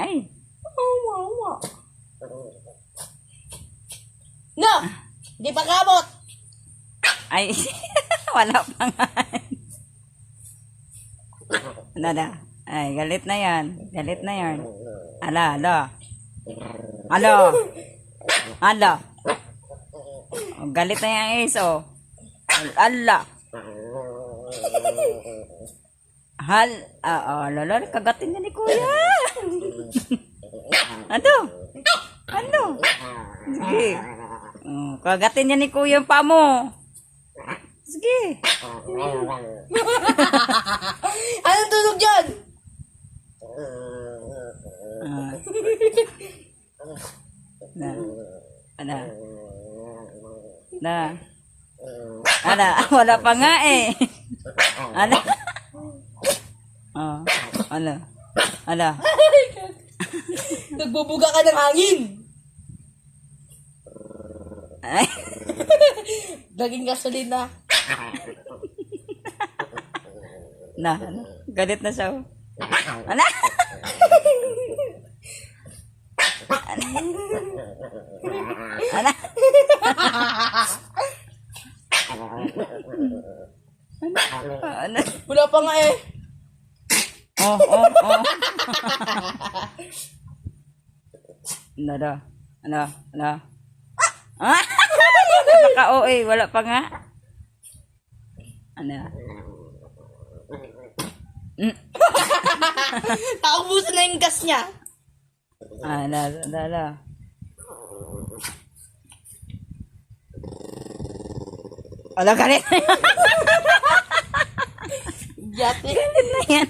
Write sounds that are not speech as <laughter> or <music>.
Ay. No! Di pa kabot! Ay. <laughs> Wala pa nga. Ano na? Ay, galit na yan. Galit na yan. Ala, ala. Alo. Ala. Oh, galit na yan, Ace, oh. Ala. Hal, ah, oh, lolo, kagatin niya ni Kuya. Ano? Ano? Sige. Oh, kagatin niya ni Kuya yung pa mo. Sige. <laughs> Anong tunog dyan? Ah. Na. Ana. Na. Ana, <laughs> wala pa nga eh. Ana. <laughs> Oh, ano? Ano? Nagbubuga ka ng hangin. Ay, <laughs> Naging gasolina. <laughs> na, ano? Galit na siya. oh. Ana? Ana? Ano? Wala pa nga eh. Oh, oh, oh. <laughs> Ano daw? Ano? Ano? Ah! <laughs> Naka-OA, wala pa nga. Ano? <laughs> Mm. Naubusan na yung gas niya. Ah, ala, ala, ala. Galit na yan. Yate. Galit na yan.